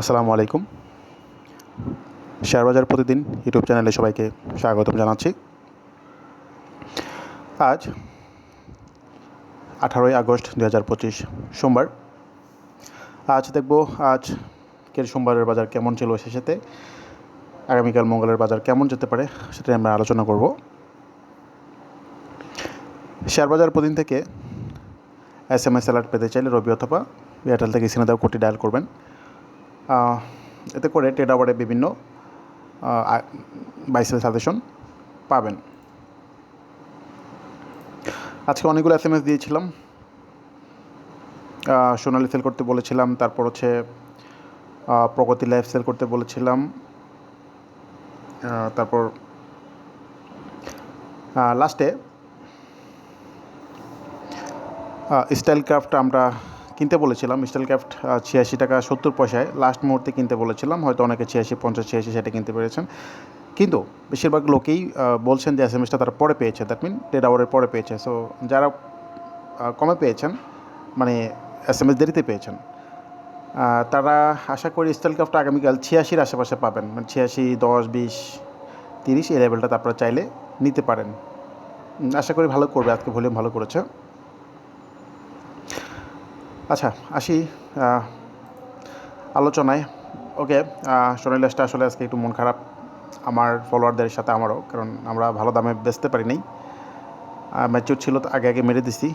আসসালামু আলাইকুম। শেয়ারবাজার প্রতিদিন ইউটিউব চ্যানেলে সবাইকে স্বাগতম জানাচ্ছি। আজ আঠারোই আগস্ট দু হাজার পঁচিশ সোমবার। আজ দেখব আজকের সোমবারের বাজার কেমন ছিল সাথে আগামীকাল মঙ্গলের বাজার কেমন যেতে পারে সেটা আমরা আলোচনা করব। শেয়ারবাজার প্রতিদিন থেকে এস এম এস অ্যালার্ট পেতে চাইলে রবি অথবা এয়ারটেল থেকে সিনে দেওয়া কোটি ডায়াল করবেন। এতে করে ট্রেড আওয়ারে বিভিন্ন বাইসেল সাজেশন পাবেন। আজকে অনেকগুলো এস এম এস দিয়েছিলাম। সোনালি সেল করতে বলেছিলাম, তারপর হচ্ছে প্রগতি লাইফ সেল করতে বলেছিলাম। তারপর লাস্টে স্টাইল ক্রাফট আমরা কিনতে বলেছিলাম স্টাইল ক্রাফট ছিয়াশি টাকা সত্তর পয়সায় লাস্ট মুহূর্তে কিনতে বলেছিলাম, হয়তো অনেকে ছিয়াশি, পঞ্চাশ, ছিয়াশি সেটা কিনতে পেরেছেন। কিন্তু বেশিরভাগ লোকেই বলছেন যে এস এম এসটা তারা পরে পেয়েছে দ্যাট মিন ডেড আওয়ারের পরে পেয়েছে। সো যারা কমে পেয়েছেন মানে এস এম এস দেরিতে পেয়েছেন তারা আশা করি স্টাইল ক্রাফটটা আগামীকাল ছিয়াশির আশেপাশে পাবেন। মানে ছিয়াশি, দশ, বিশ, তিরিশ এই লেভেলটা আপনারা চাইলে নিতে পারেন। আশা করি ভালো করবে, আজকে ভলিউম ভালো করেছে। আচ্ছা আসি আলোচনায়। ওকে সোনালিয়াসটা আসলে আজকে একটু মন খারাপ। আমার ফলোয়ারদের সাথে আমারও, কারণ আমরা ভালো দামে বেচতে পারি নাই। ম্যাচিউর ছিল তো আগে আগে মেরে দিছি।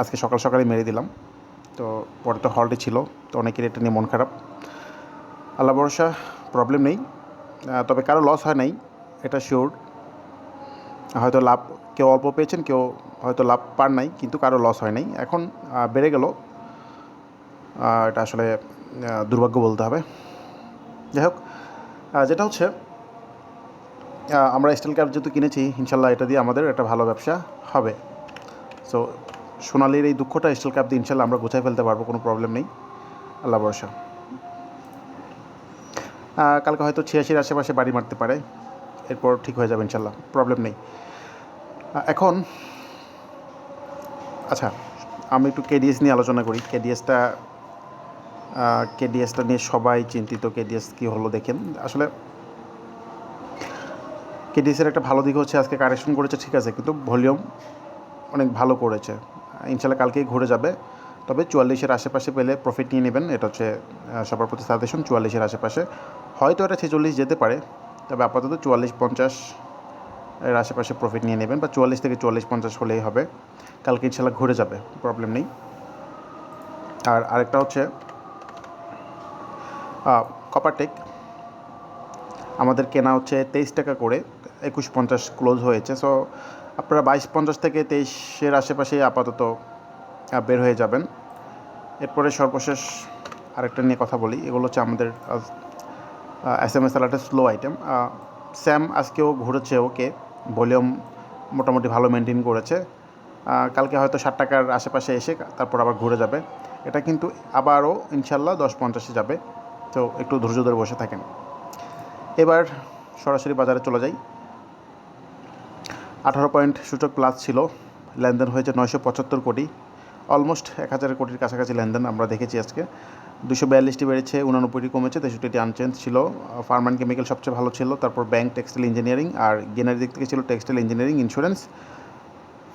আজকে সকাল সকালে মেরে দিলাম। তো পরে তো হলটি ছিল। তো অনেকের এটা নিয়ে মন খারাপ। আল্লাহ ভরসা প্রবলেম নেই। তবে কারও লস হয় নাই, এটা শিওর হয়তো লাভ, কেউ অল্প পেয়েছেন, কেউ হয়তো লাভ পার নাই, কিন্তু কারও লস হয় নাই। এখন বেড়ে গেল। এটা আসলে দুর্ভাগ্য বলতে হবে। যাই হোক যেটা হচ্ছে আমরা স্টিল ক্যাপ যেহেতু কিনেছি, ইনশাল্লাহ এটা দিয়ে আমাদের একটা ভালো ব্যবসা হবে। সো সোনালির এই দুঃখটা স্টিল ক্যাপ দিয়ে ইনশাল্লাহ আমরা গুছাই ফেলতে পারব, কোনো প্রবলেম নেই। আল্লাহ ভরসা। কালকে হয়তো ছিয়াশির আশেপাশে বাড়ি মারতে পারে। এরপর ঠিক হয়ে যাবে ইনশাল্লাহ প্রবলেম নেই। এখন আচ্ছা আমি একটু কেডিএস নিয়ে আলোচনা করি। কেডিএসটা কেডিএসটা নিয়ে সবাই চিন্তিত কেডিএস কী হলো দেখেন। আসলে কেডিএসের একটা ভালো দিক হচ্ছে আজকে কারেকশন করেছে, ঠিক আছে, কিন্তু ভলিউম অনেক ভালো করেছে। ইনশাল্লাহ কালকেই ঘুরে যাবে, তবে চুয়াল্লিশের আশেপাশে পেলে প্রফিট নিয়ে নেবেন, এটা হচ্ছে সবার প্রতি সাজেশন চুয়াল্লিশের আশেপাশে। হয়তো এটা ছেচল্লিশ যেতে পারে, তবে আপাতত চুয়াল্লিশ পঞ্চাশ এর আশেপাশে প্রফিট নিয়ে নেবেন, বা চুয়াল্লিশ থেকে চুয়াল্লিশ পঞ্চাশ হলেই হবে। কালকে ইনশাল্লাহ ঘুরে যাবে প্রবলেম নেই। আর আরেকটা হচ্ছে কপারটেক আমাদের কেনা হচ্ছে তেইশ টাকা করে, একুশ পঞ্চাশ ক্লোজ হয়েছে। সো আপনারা বাইশ পঞ্চাশ থেকে তেইশের আশেপাশে আপাতত বের হয়ে যাবেন। এরপরে সর্বশেষ আরেকটা নিয়ে কথা বলি। এগুলো হচ্ছে আমাদের এস এম এস অ্যালার্টের স্লো আইটেম স্যাম আজকেও ঘুরেছে ওকে। ভলিউম মোটামুটি ভালো মেনটেন করেছে। কালকে হয়তো ষাট টাকার আশেপাশে এসে তারপর আবার ঘুরে যাবে। এটা কিন্তু আবারও ইনশাল্লাহ দশ পঞ্চাশে যাবে। তো একটু ধৈর্য ধরে বসে থাকেন। এবার সরাসরি বাজারে চলে যাই। আঠারো পয়েন্ট সূচক প্লাস ছিল। লেনদেন হয়েছে নয়শো পঁচাত্তর কোটি। অলমোস্ট এক হাজার কোটির কাছাকাছি লেনদেন আমরা দেখেছি আজকে। দুশো বিয়াল্লিশটি বেড়েছে, উনানব্বইটি কমেছে, তেষট্টিটি আনচেঞ্জ ছিল। ফার্ম অ্যান্ড কেমিক্যাল সবচেয়ে ভালো ছিল, তারপর ব্যাংক টেক্সটাইল ইঞ্জিনিয়ারিং আর গেনারি দিক থেকে ছিল textile engineering insurance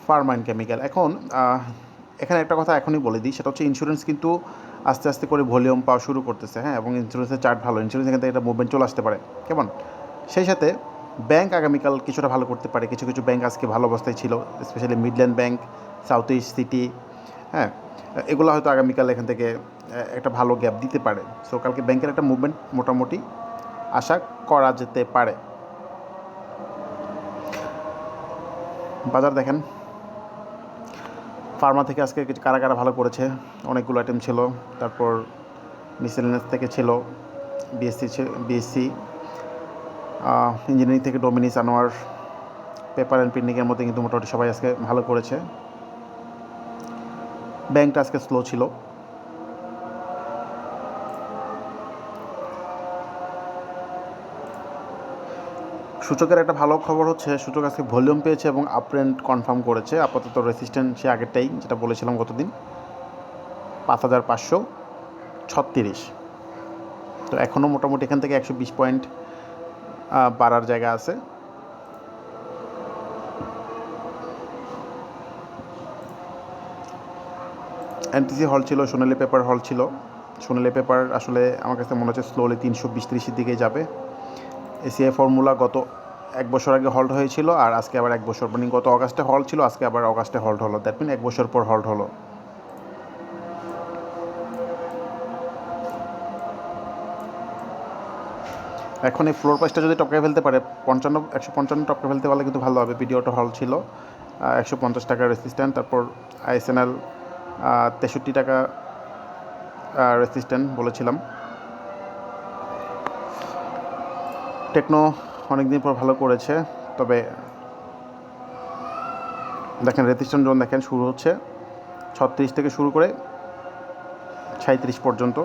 pharma and chemical এখন এখানে একটা কথা এখনই বলে দিই, সেটা হচ্ছে ইন্স্যুরেন্স কিন্তু আস্তে আস্তে করে ভলিউম পাওয়া শুরু করতেছে হ্যাঁ? এবং ইন্স্যুরেন্সের চার্ট ভালো ইন্স্যুরেন্স এখান থেকে একটা মুভমেন্ট চলে আসতে পারে। কেমন? সেই সাথে ব্যাংক আগামীকাল কিছুটা ভালো করতে পারে। কিছু কিছু ব্যাংক আজকে ভালো অবস্থায় ছিল specially Midland bank South East City হ্যাঁ? এগুলো হয়তো আগামীকাল এখান থেকে একটা ভালো গ্যাপ দিতে পারে। সো কালকে ব্যাংকের একটা মুভমেন্ট মোটামুটি আশা করা যেতে পারে। বাজার দেখেন। ফার্মা থেকে আজকে কিছু কারা কারা ভালো করেছে, অনেকগুলো আইটেম ছিল। তারপর মিসেলিনাস থেকে ছিল বিএসসি বিএসসি ইঞ্জিনিয়ারিং থেকে ডোমিনিস আনোয়ার পেপার অ্যান্ড প্রিন্টিংয়ের মধ্যে কিন্তু মোটামুটি সবাই আজকে ভালো করেছে। ব্যাংকটা আজকে স্লো ছিল। সূচকের একটা ভালো খবর হচ্ছে, সূচক আজকে ভলিউম পেয়েছে এবং আপট্রেন্ড কনফার্ম করেছে। আপাতত রেসিস্ট্যান্ট সে আগেরটাই, যেটা বলেছিলাম গতদিন। পাঁচ হাজার পাঁচশো ছত্রিশ। তো এখনও মোটামুটি এখান থেকে একশো বিশ পয়েন্ট বাড়ার জায়গা আছে। এনটিসি হল ছিল, সোনালি পেপার হল ছিল। সোনালি পেপার আসলে আমার কাছে মনে হচ্ছে স্লোলি তিনশো বিশ ত্রিশের দিকে যাবে। এসিআই ফর্মুলা গত এক বছর আগে হল্ট হয়েছিল আর আজকে আবার এক বছর মানে গত অগাস্টে হল্ট ছিল, আজকে আবার অগাস্টে হল্ট হলো। দ্যাট মিন এক বছর পর হল্ট হলো। এখন এই ফ্লোর প্রাইসটা যদি টপকে ফেলতে পারে, পঞ্চান্ন, একশো পঞ্চান্ন টপকে ফেলতে পারলে কিন্তু ভালো হবে। ভিডিওটা হল ছিল একশো পঞ্চাশ টাকা রেসিস্ট্যান্ট তারপর আইএসএনএল তেষট্টি টাকা রেসিস্ট্যান্ট বলেছিলাম। টেকনো অনেকদিন পর ভালো করেছে, তবে দেখেন রেজিস্ট্যান্ট জোন দেখেন শুরু হচ্ছে, ছত্রিশ থেকে শুরু করে সাঁত্রিশ পর্যন্ত।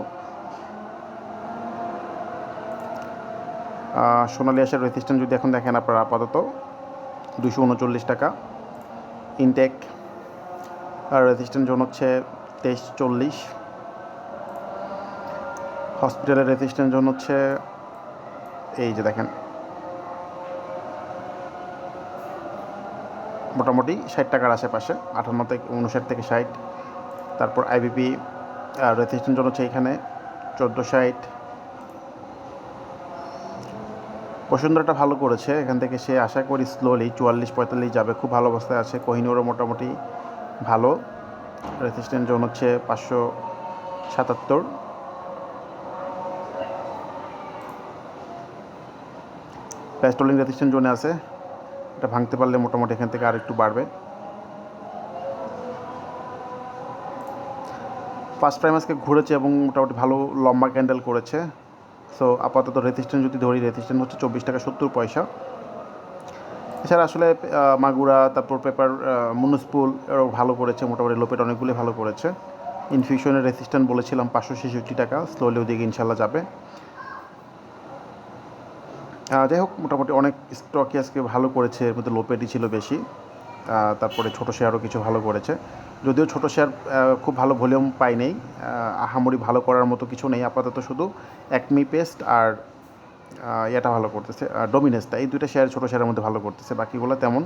সোনালী আসার রেজিস্ট্যান্ট যদি এখন দেখেন আপনারা আপাতত দুশো উনচল্লিশ টাকা। ইনটেক আর রেজিস্ট্যান্ট জোন হচ্ছে তেইশ চল্লিশ। হসপিটালের রেজিস্ট্যান্ট জোন হচ্ছে এই যে দেখেন। মোটামুটি ষাট টাকার আশেপাশে, আটান্ন থেকে উনষাট থেকে ষাট। তারপর আইবিপি রেজিস্ট্যান্ট জোন হচ্ছে এখানে চোদ্দ ষাট। বসুন্ধরাটা ভালো করেছে, এখান থেকে সে আশা করি স্লোলি চুয়াল্লিশ, পঁয়তাল্লিশ যাবে, খুব ভালো অবস্থায় আছে। কোহিনুরও মোটামুটি ভালো। রেজিস্ট্যান্ট জোন হচ্ছে পাঁচশো সাতাত্তর। প্যাস্টোলিং রেজিস্ট্যান্ট জোনে আছে। এটা ভাঙতে পারলে মোটামুটি এখান থেকে আর একটু বাড়বে। ফার্স্ট প্রাইম আজকে ঘুরেছে এবং মোটামুটি ভালো লম্বা ক্যান্ডেল করেছে। সো আপাতত রেজিস্ট্যান্ট যদি ধরি রেজিস্ট্যান্ট হচ্ছে চব্বিশ টাকা সত্তর পয়সা। এছাড়া আসলে মাগুরা, তারপর পেপার মুনিসপুল এরাও ভালো করেছে, মোটামুটি লোপেট অনেকগুলি ভালো করেছে। ইনফিউশনের রেজিস্ট্যান্ট বলেছিলাম পাঁচশো ছেষট্টি টাকা স্লোলি ওদিকে ইনশাল্লাহ যাবে। যাই হোক, মোটামুটি অনেক স্টকই আজকে ভালো করেছে, এর মধ্যে লোপেটই ছিল বেশি তারপরে ছোটো শেয়ারও কিছু ভালো করেছে। যদিও ছোটো শেয়ার খুব ভালো ভলিউম পাই নেই আহামরি ভালো করার মতো কিছু নেই, আপাতত শুধু একমি পেস্ট আর এটা ভালো করতেছে ডোমিনেসটা এই দুইটা শেয়ার ছোটো শেয়ারের মধ্যে ভালো করতেছে, বাকিগুলো তেমন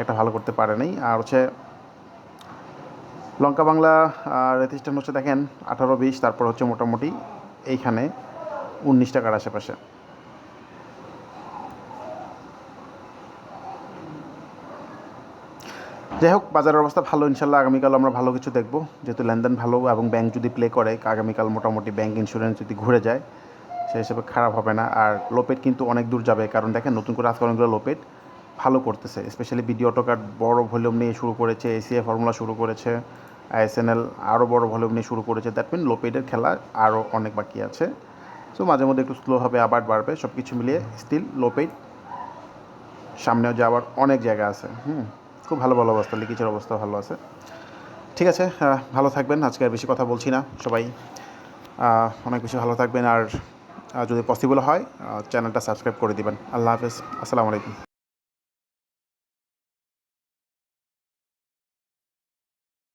একটা ভালো করতে পারে নাই। আর হচ্ছে লঙ্কা বাংলা রেজিস্ট্যান্ট হচ্ছে দেখেন, আঠারো বিশ, তারপর হচ্ছে মোটামুটি এইখানে উনিশ টাকার আশেপাশে। যাই হোক, বাজারের অবস্থা ভালো, ইনশাল্লাহ আগামীকাল আমরা ভালো কিছু দেখব। যেহেতু লেনদেন ভালো এবং ব্যাংক যদি প্লে করে, আগামীকাল মোটামুটি ব্যাংক ইন্স্যুরেন্স যদি ঘুরে যায়, সেই হিসেবে খারাপ হবে না। আর লোপেট কিন্তু অনেক দূর যাবে, কারণ দেখেন নতুন করে আজকে অনেকগুলো লোপেট ভালো করতেছে। স্পেশালি বিডি অটো কার্ড বড় ভলিউম নিয়ে শুরু করেছে এসিএ ফর্মুলা শুরু করেছে আইএসএনএল আরও বড় ভলিউম নিয়ে শুরু করেছে। দ্যাট মিন লোপেটের খেলা আরও অনেক বাকি আছে। সো মাঝে মধ্যে একটু স্লো হবে, আবার বাড়বে সব কিছু মিলিয়ে স্টিল লোপেট সামনেও যাওয়ার অনেক জায়গা আছে। হুম। খুব ভালো ভালো অবস্থা লিখিচের অবস্থা ভালো আছে। ঠিক আছে ভালো থাকবেন, আজকে আর বেশি কথা বলছি না। সবাই অনেক বেশি ভালো থাকবেন, আর যদি পসিবল হয় চ্যানেলটা সাবস্ক্রাইব করে দিবেন। আল্লাহ হাফেজ, আসসালামু আলাইকুম।